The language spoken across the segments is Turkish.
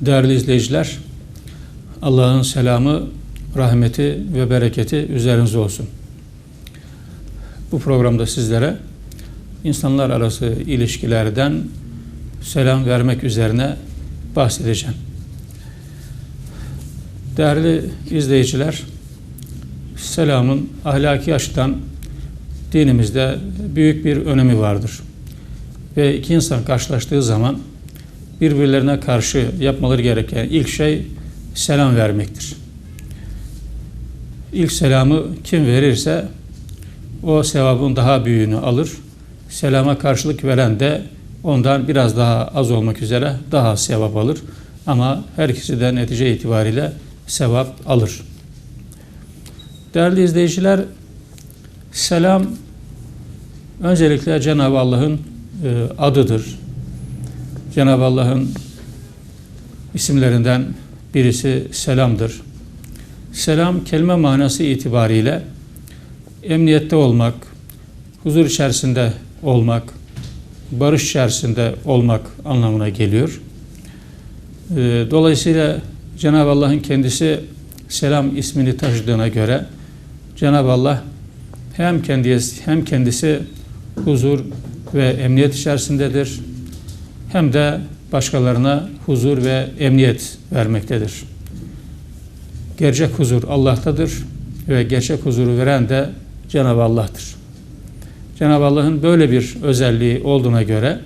Değerli izleyiciler, Allah'ın selamı, rahmeti ve bereketi üzerinize olsun. Bu programda sizlere insanlar arası ilişkilerden selam vermek üzerine bahsedeceğim. Değerli izleyiciler, selamın ahlaki açıdan dinimizde büyük bir önemi vardır. Ve iki insan karşılaştığı zaman birbirlerine karşı yapmaları gereken ilk şey selam vermektir. İlk selamı kim verirse o sevabın daha büyüğünü alır. Selama karşılık veren de ondan biraz daha az olmak üzere daha sevap alır. Ama her ikisi de netice itibariyle sevap alır. Değerli izleyiciler, selam öncelikle Cenab-ı Allah'ın e, adıdır. Cenab-ı Allah'ın isimlerinden birisi selamdır. Selam kelime manası itibariyle emniyette olmak, huzur içerisinde olmak, barış içerisinde olmak anlamına geliyor. E, dolayısıyla Cenab-ı Allah'ın kendisi selam ismini taşıdığına göre Cenab-ı Allah hem kendisi hem kendisi huzur ve emniyet içerisindedir hem de başkalarına huzur ve emniyet vermektedir. Gerçek huzur Allah'tadır ve gerçek huzuru veren de Cenab-ı Allah'tır. Cenab-ı Allah'ın böyle bir özelliği olduğuna göre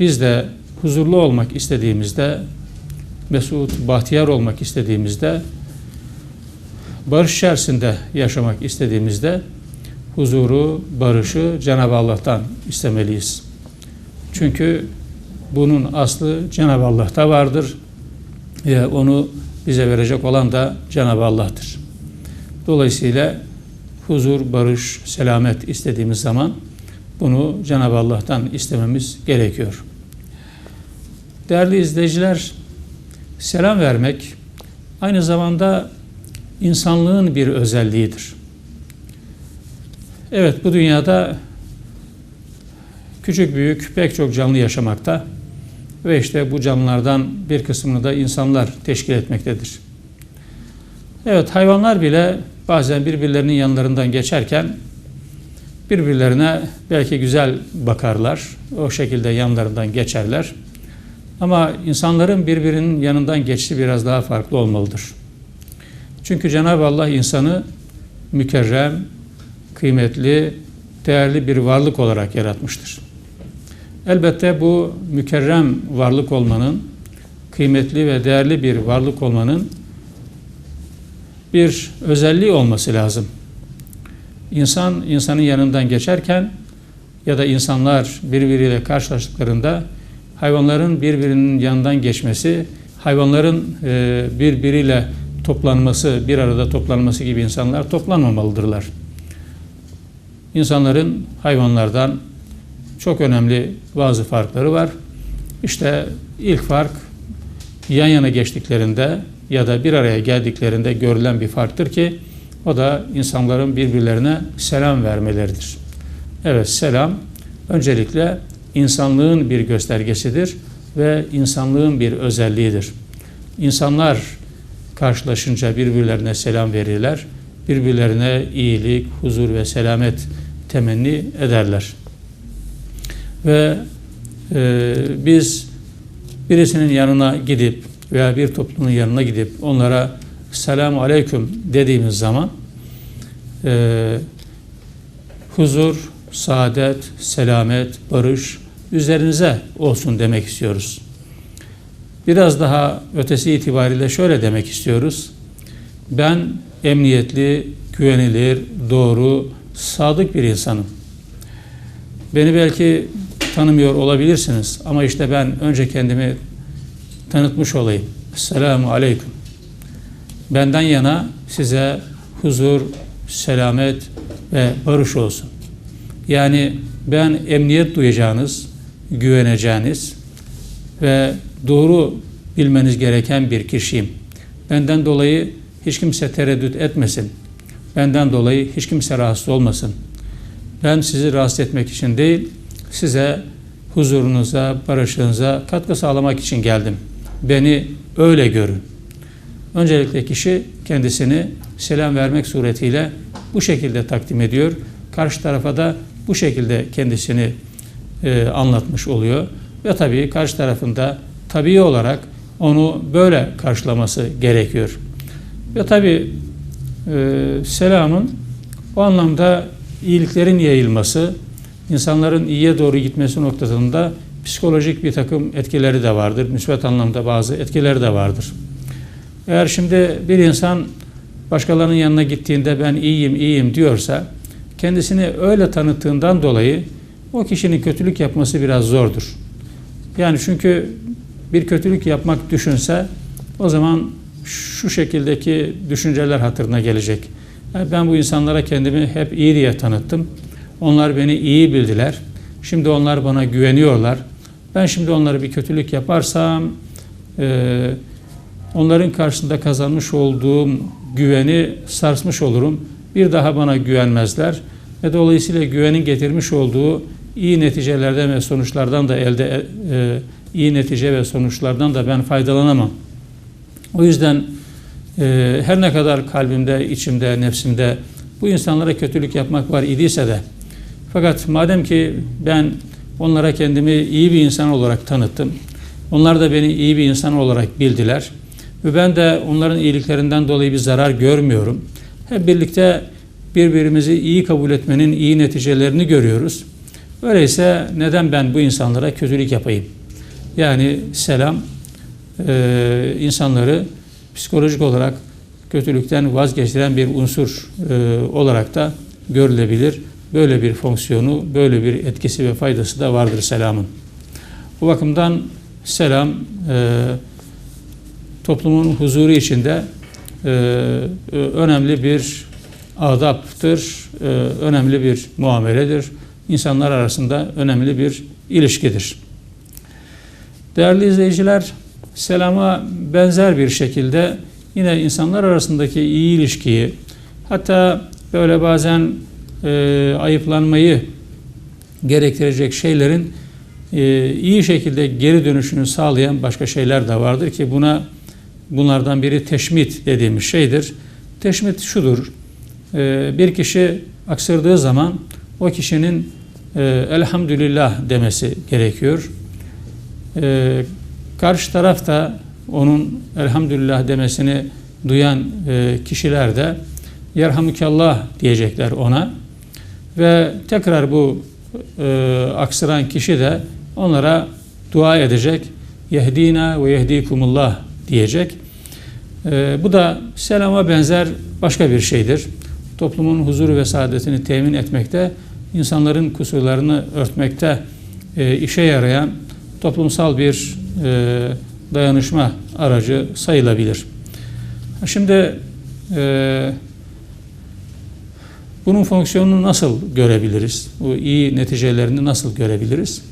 biz de huzurlu olmak istediğimizde, mesut, bahtiyar olmak istediğimizde, barış içerisinde yaşamak istediğimizde huzuru, barışı Cenab-ı Allah'tan istemeliyiz. Çünkü bunun aslı Cenab-ı Allah'ta vardır. Ve onu bize verecek olan da Cenab-ı Allah'tır. Dolayısıyla huzur, barış, selamet istediğimiz zaman bunu Cenab-ı Allah'tan istememiz gerekiyor. Değerli izleyiciler, selam vermek aynı zamanda insanlığın bir özelliğidir. Evet bu dünyada küçük büyük pek çok canlı yaşamakta ve işte bu canlılardan bir kısmını da insanlar teşkil etmektedir. Evet hayvanlar bile bazen birbirlerinin yanlarından geçerken birbirlerine belki güzel bakarlar. O şekilde yanlarından geçerler. Ama insanların birbirinin yanından geçti biraz daha farklı olmalıdır. Çünkü Cenab-ı Allah insanı mükerrem, kıymetli, değerli bir varlık olarak yaratmıştır. Elbette bu mükerrem varlık olmanın, kıymetli ve değerli bir varlık olmanın bir özelliği olması lazım. İnsan insanın yanından geçerken ya da insanlar birbiriyle karşılaştıklarında hayvanların birbirinin yanından geçmesi, hayvanların e, birbiriyle toplanması, bir arada toplanması gibi insanlar toplanmamalıdırlar. İnsanların hayvanlardan çok önemli bazı farkları var. İşte ilk fark yan yana geçtiklerinde ya da bir araya geldiklerinde görülen bir farktır ki o da insanların birbirlerine selam vermeleridir. Evet selam öncelikle insanlığın bir göstergesidir ve insanlığın bir özelliğidir. İnsanlar karşılaşınca birbirlerine selam verirler. Birbirlerine iyilik, huzur ve selamet temenni ederler. Ve e, biz birisinin yanına gidip veya bir toplumun yanına gidip onlara selamu aleyküm dediğimiz zaman e, huzur, saadet, selamet, barış üzerinize olsun demek istiyoruz. Biraz daha ötesi itibariyle şöyle demek istiyoruz. Ben emniyetli, güvenilir, doğru, sadık bir insanım. Beni belki tanımıyor olabilirsiniz ama işte ben önce kendimi tanıtmış olayım. Selamu aleyküm. Benden yana size huzur, selamet ve barış olsun. Yani ben emniyet duyacağınız, güveneceğiniz ve doğru bilmeniz gereken bir kişiyim. Benden dolayı hiç kimse tereddüt etmesin. Benden dolayı hiç kimse rahatsız olmasın. Ben sizi rahatsız etmek için değil, size huzurunuza, barışınıza katkı sağlamak için geldim. beni öyle görün. Öncelikle kişi kendisini selam vermek suretiyle bu şekilde takdim ediyor. Karşı tarafa da bu şekilde kendisini e, anlatmış oluyor. Ve tabii karşı tarafında tabii olarak onu böyle karşılaması gerekiyor. Ve tabii e, selamın o anlamda iyiliklerin yayılması, insanların iyiye doğru gitmesi noktasında psikolojik bir takım etkileri de vardır. Müsbet anlamda bazı etkileri de vardır. Eğer şimdi bir insan başkalarının yanına gittiğinde ben iyiyim iyiyim diyorsa kendisini öyle tanıttığından dolayı o kişinin kötülük yapması biraz zordur. Yani çünkü bir kötülük yapmak düşünse o zaman şu şekildeki düşünceler hatırına gelecek. Yani ben bu insanlara kendimi hep iyi diye tanıttım. Onlar beni iyi bildiler. Şimdi onlar bana güveniyorlar. Ben şimdi onlara bir kötülük yaparsam e, onların karşısında kazanmış olduğum güveni sarsmış olurum. Bir daha bana güvenmezler ve dolayısıyla güvenin getirmiş olduğu iyi neticelerden ve sonuçlardan da elde e, iyi netice ve sonuçlardan da ben faydalanamam. O yüzden e, her ne kadar kalbimde, içimde, nefsimde bu insanlara kötülük yapmak var idiyse de fakat madem ki ben onlara kendimi iyi bir insan olarak tanıttım, onlar da beni iyi bir insan olarak bildiler ve ben de onların iyiliklerinden dolayı bir zarar görmüyorum. Hep birlikte birbirimizi iyi kabul etmenin iyi neticelerini görüyoruz. Öyleyse neden ben bu insanlara kötülük yapayım? Yani selam e, insanları psikolojik olarak kötülükten vazgeçiren bir unsur e, olarak da görülebilir. Böyle bir fonksiyonu, böyle bir etkisi ve faydası da vardır selamın. Bu bakımdan selam e, toplumun huzuru içinde e, önemli bir adaptır, e, önemli bir muameledir. İnsanlar arasında önemli bir ilişkidir. Değerli izleyiciler, selama benzer bir şekilde yine insanlar arasındaki iyi ilişkiyi, hatta böyle bazen e, ayıplanmayı gerektirecek şeylerin e, iyi şekilde geri dönüşünü sağlayan başka şeyler de vardır ki buna bunlardan biri teşmit dediğimiz şeydir. Teşmit şudur, e, bir kişi aksırdığı zaman o kişinin e, elhamdülillah demesi gerekiyor. E, karşı taraf da onun elhamdülillah demesini duyan e, kişiler de yerhamükallah diyecekler ona. Ve tekrar bu e, aksıran kişi de onlara dua edecek. Yehdina ve yehdikumullah diyecek. E, bu da selama benzer başka bir şeydir. Toplumun huzuru ve saadetini temin etmekte, insanların kusurlarını örtmekte e, işe yarayan toplumsal bir e, dayanışma aracı sayılabilir. Şimdi e, bunun fonksiyonunu nasıl görebiliriz? Bu iyi neticelerini nasıl görebiliriz?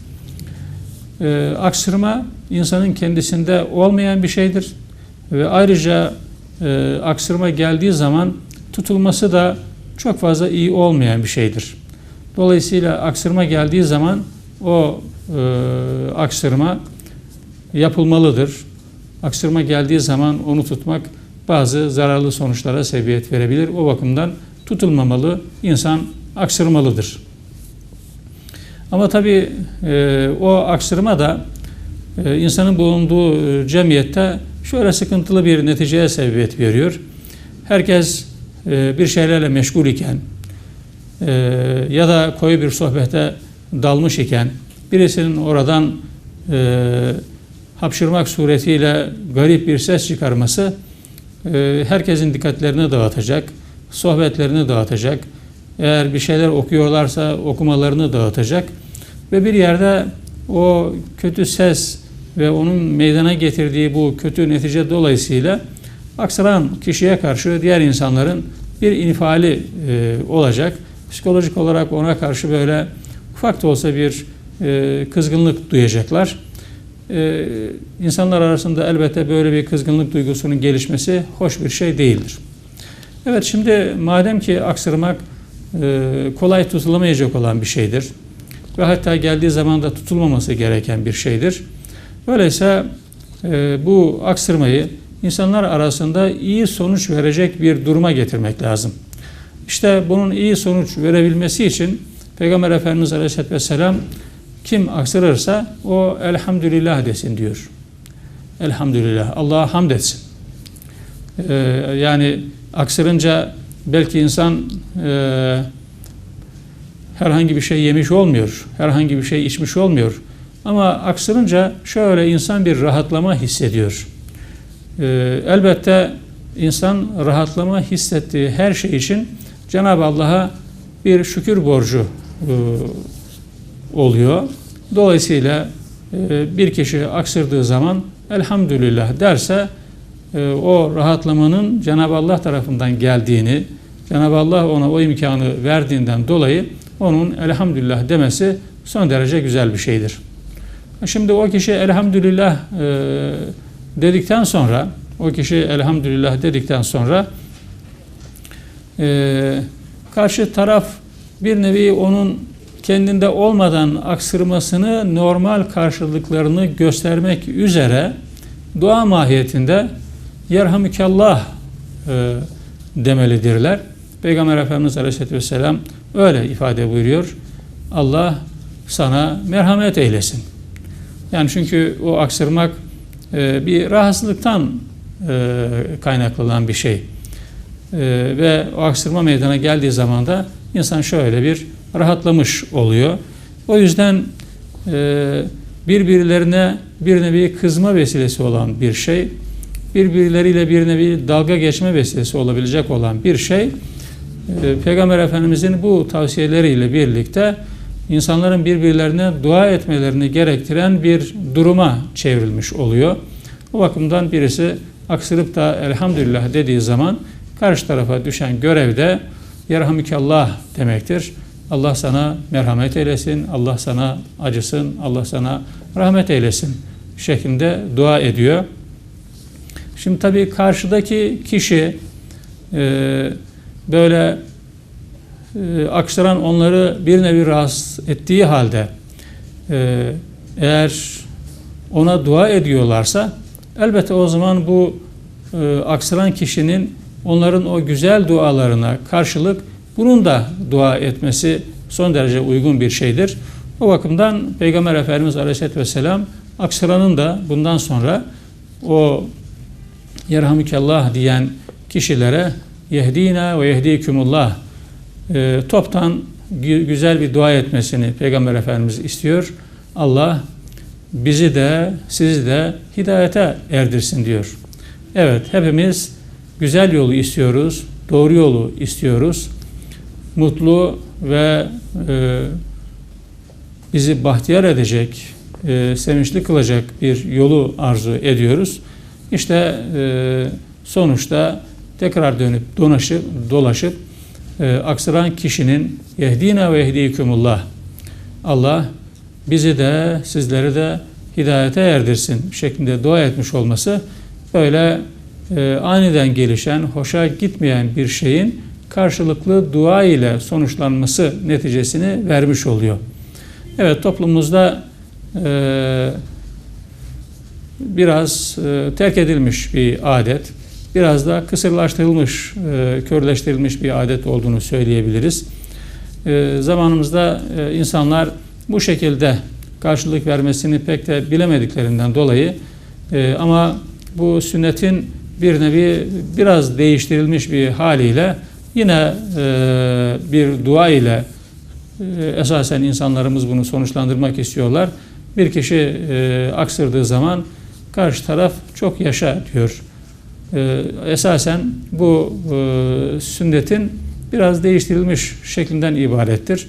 E, aksırma insanın kendisinde olmayan bir şeydir. Ve ayrıca e, aksırma geldiği zaman tutulması da çok fazla iyi olmayan bir şeydir. Dolayısıyla aksırma geldiği zaman o e, aksırma yapılmalıdır. Aksırma geldiği zaman onu tutmak bazı zararlı sonuçlara sebebiyet verebilir. O bakımdan tutulmamalı, insan aksırmalıdır. Ama tabii e, o aksırma da e, insanın bulunduğu e, cemiyette şöyle sıkıntılı bir neticeye sebebiyet veriyor. Herkes e, bir şeylerle meşgul iken e, ya da koyu bir sohbete dalmış iken birisinin oradan e, hapşırmak suretiyle garip bir ses çıkarması e, herkesin dikkatlerini dağıtacak sohbetlerini dağıtacak. Eğer bir şeyler okuyorlarsa okumalarını dağıtacak. Ve bir yerde o kötü ses ve onun meydana getirdiği bu kötü netice dolayısıyla aksaran kişiye karşı diğer insanların bir infiali e, olacak. Psikolojik olarak ona karşı böyle ufak da olsa bir e, kızgınlık duyacaklar. E, insanlar arasında elbette böyle bir kızgınlık duygusunun gelişmesi hoş bir şey değildir. Evet şimdi madem ki aksırmak e, kolay tutulamayacak olan bir şeydir ve hatta geldiği zaman da tutulmaması gereken bir şeydir. Öyleyse e, bu aksırmayı insanlar arasında iyi sonuç verecek bir duruma getirmek lazım. İşte bunun iyi sonuç verebilmesi için Peygamber Efendimiz Aleyhisselatü Vesselam kim aksırırsa o elhamdülillah desin diyor. Elhamdülillah. Allah'a hamd etsin. Ee, yani aksırınca belki insan e, herhangi bir şey yemiş olmuyor. Herhangi bir şey içmiş olmuyor. Ama aksırınca şöyle insan bir rahatlama hissediyor. Ee, elbette insan rahatlama hissettiği her şey için Cenab-ı Allah'a bir şükür borcu e, oluyor. Dolayısıyla e, bir kişi aksırdığı zaman elhamdülillah derse e, o rahatlamanın Cenab-ı Allah tarafından geldiğini, Cenab-ı Allah ona o imkanı verdiğinden dolayı onun elhamdülillah demesi son derece güzel bir şeydir. Şimdi o kişi elhamdülillah dedikten sonra, o kişi elhamdülillah dedikten sonra karşı taraf bir nevi onun kendinde olmadan aksırmasını normal karşılıklarını göstermek üzere dua mahiyetinde yerhamükallah e, demelidirler. Peygamber Efendimiz Aleyhisselatü Vesselam öyle ifade buyuruyor. Allah sana merhamet eylesin. Yani çünkü o aksırmak e, bir rahatsızlıktan e, kaynaklanan bir şey. E, ve o aksırma meydana geldiği zaman da insan şöyle bir rahatlamış oluyor. O yüzden e, birbirlerine bir nevi kızma vesilesi olan bir şey, birbirleriyle bir nevi dalga geçme vesilesi olabilecek olan bir şey, e, Peygamber Efendimizin bu tavsiyeleriyle birlikte insanların birbirlerine dua etmelerini gerektiren bir duruma çevrilmiş oluyor. O bakımdan birisi aksırıp da elhamdülillah dediği zaman karşı tarafa düşen görevde yerhamükallah demektir. Allah sana merhamet eylesin, Allah sana acısın, Allah sana rahmet eylesin şeklinde dua ediyor. Şimdi tabii karşıdaki kişi e, böyle e, aksıran onları bir nevi rahatsız ettiği halde e, eğer ona dua ediyorlarsa elbette o zaman bu e, aksıran kişinin onların o güzel dualarına karşılık bunun da dua etmesi son derece uygun bir şeydir. O bakımdan Peygamber Efendimiz Aleyhisselatü Vesselam aksıranın da bundan sonra o yerhamükallah diyen kişilere yehdina ve yehdikumullah e, toptan güzel bir dua etmesini Peygamber Efendimiz istiyor. Allah bizi de sizi de hidayete erdirsin diyor. Evet hepimiz güzel yolu istiyoruz, doğru yolu istiyoruz mutlu ve e, bizi bahtiyar edecek, e, sevinçli kılacak bir yolu arzu ediyoruz. İşte e, sonuçta tekrar dönüp dolaşıp dolaşıp e, aksıran kişinin yehdina ve yehdikumullah Allah bizi de sizleri de hidayete erdirsin şeklinde dua etmiş olması böyle e, aniden gelişen, hoşa gitmeyen bir şeyin karşılıklı dua ile sonuçlanması neticesini vermiş oluyor. Evet toplumumuzda e, biraz e, terk edilmiş bir adet, biraz da kısırlaştırılmış, e, körleştirilmiş bir adet olduğunu söyleyebiliriz. E, zamanımızda e, insanlar bu şekilde karşılık vermesini pek de bilemediklerinden dolayı ama bu sünnetin bir nevi biraz değiştirilmiş bir haliyle Yine bir dua ile esasen insanlarımız bunu sonuçlandırmak istiyorlar. Bir kişi e, aksırdığı zaman karşı taraf çok yaşa diyor. E, esasen bu e, sünnetin biraz değiştirilmiş şeklinden ibarettir.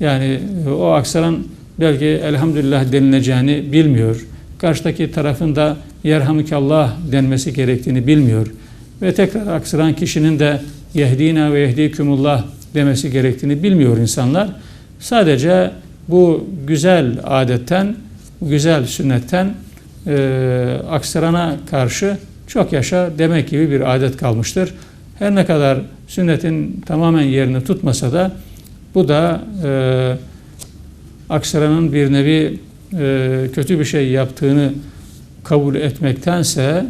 Yani e, o aksaran belki elhamdülillah denileceğini bilmiyor. Karşıdaki tarafın da yerhamükallah denmesi gerektiğini bilmiyor. Ve tekrar aksıran kişinin de yehdina ve yehdikumullah demesi gerektiğini bilmiyor insanlar. Sadece bu güzel adetten, güzel sünnetten e, aksırana karşı çok yaşa demek gibi bir adet kalmıştır. Her ne kadar sünnetin tamamen yerini tutmasa da bu da e, aksıranın bir nevi e, kötü bir şey yaptığını kabul etmektense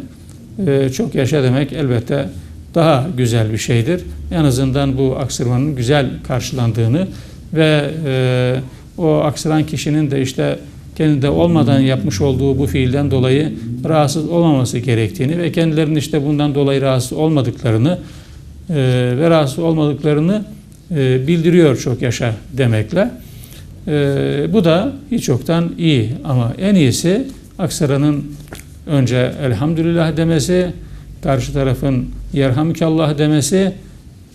e, çok yaşa demek elbette daha güzel bir şeydir. En azından bu aksırmanın güzel karşılandığını ve e, o aksıran kişinin de işte kendinde olmadan yapmış olduğu bu fiilden dolayı rahatsız olmaması gerektiğini ve kendilerinin işte bundan dolayı rahatsız olmadıklarını e, ve rahatsız olmadıklarını e, bildiriyor çok yaşa demekle. E, bu da hiç yoktan iyi ama en iyisi aksaranın önce elhamdülillah demesi, karşı tarafın yerhamdülillah demesi,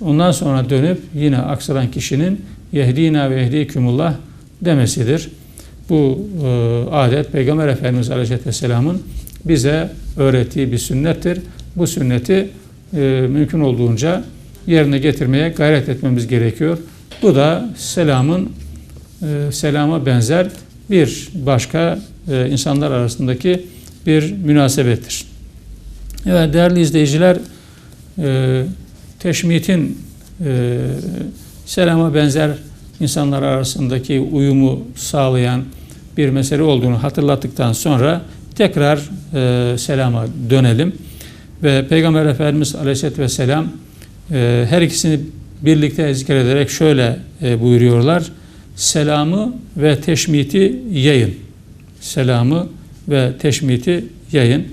ondan sonra dönüp yine aksaran kişinin yehdina ve yehdikümullah demesidir. Bu e, adet Peygamber Efendimiz Aleyhisselatü Vesselam'ın bize öğrettiği bir sünnettir. Bu sünneti e, mümkün olduğunca yerine getirmeye gayret etmemiz gerekiyor. Bu da selamın e, selama benzer bir başka e, insanlar arasındaki bir münasebettir. Evet değerli izleyiciler e, teşmitin e, selama benzer insanlar arasındaki uyumu sağlayan bir mesele olduğunu hatırlattıktan sonra tekrar e, selama dönelim. Ve Peygamber Efendimiz Aleyhisselatü Vesselam e, her ikisini birlikte zikrederek şöyle e, buyuruyorlar. Selamı ve teşmiti yayın. Selamı ve teşmiti yayın.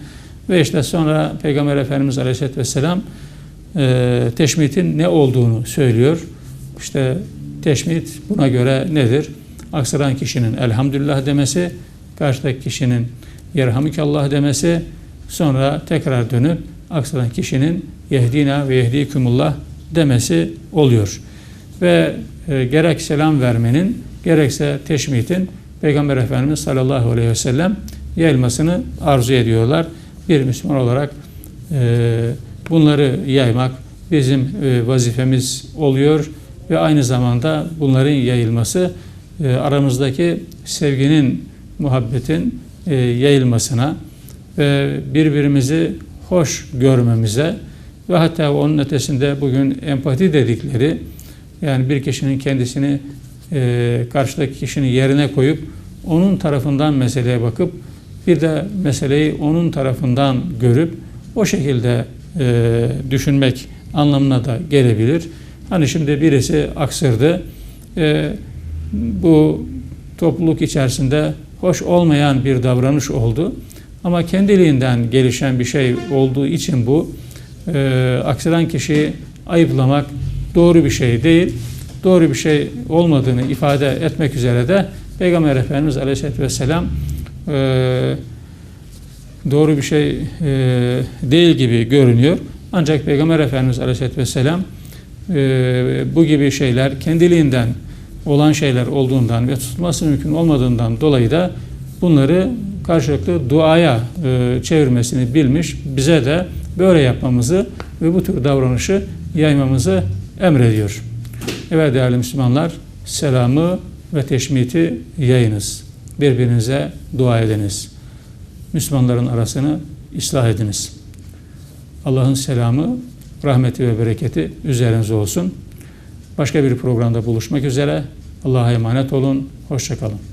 Ve işte sonra Peygamber Efendimiz Aleyhisselatü Vesselam e, teşmitin ne olduğunu söylüyor. İşte teşmit buna göre nedir? Aksaran kişinin elhamdülillah demesi, karşıdaki kişinin yerhamikallah demesi, sonra tekrar dönüp aksaran kişinin yehdina ve yehdikumullah demesi oluyor. Ve e, gerek selam vermenin gerekse teşmitin Peygamber Efendimiz sallallahu aleyhi ve sellem yayılmasını arzu ediyorlar. Bir Müslüman olarak e, bunları yaymak bizim e, vazifemiz oluyor ve aynı zamanda bunların yayılması e, aramızdaki sevginin, muhabbetin e, yayılmasına ve birbirimizi hoş görmemize ve hatta onun ötesinde bugün empati dedikleri yani bir kişinin kendisini e, karşıdaki kişinin yerine koyup onun tarafından meseleye bakıp bir de meseleyi onun tarafından görüp o şekilde e, düşünmek anlamına da gelebilir. Hani şimdi birisi aksırdı. E, bu topluluk içerisinde hoş olmayan bir davranış oldu. Ama kendiliğinden gelişen bir şey olduğu için bu e, aksıran kişiyi ayıplamak doğru bir şey değil. Doğru bir şey olmadığını ifade etmek üzere de Peygamber Efendimiz Aleyhisselatü Vesselam e, doğru bir şey e, değil gibi görünüyor. Ancak Peygamber Efendimiz Aleyhisselatü Vesselam e, bu gibi şeyler kendiliğinden olan şeyler olduğundan ve tutulması mümkün olmadığından dolayı da bunları karşılıklı duaya e, çevirmesini bilmiş. Bize de böyle yapmamızı ve bu tür davranışı yaymamızı emrediyor. Evet değerli Müslümanlar, selamı ve teşmiti yayınız. Birbirinize dua ediniz. Müslümanların arasını ıslah ediniz. Allah'ın selamı, rahmeti ve bereketi üzerinize olsun. Başka bir programda buluşmak üzere. Allah'a emanet olun. Hoşçakalın.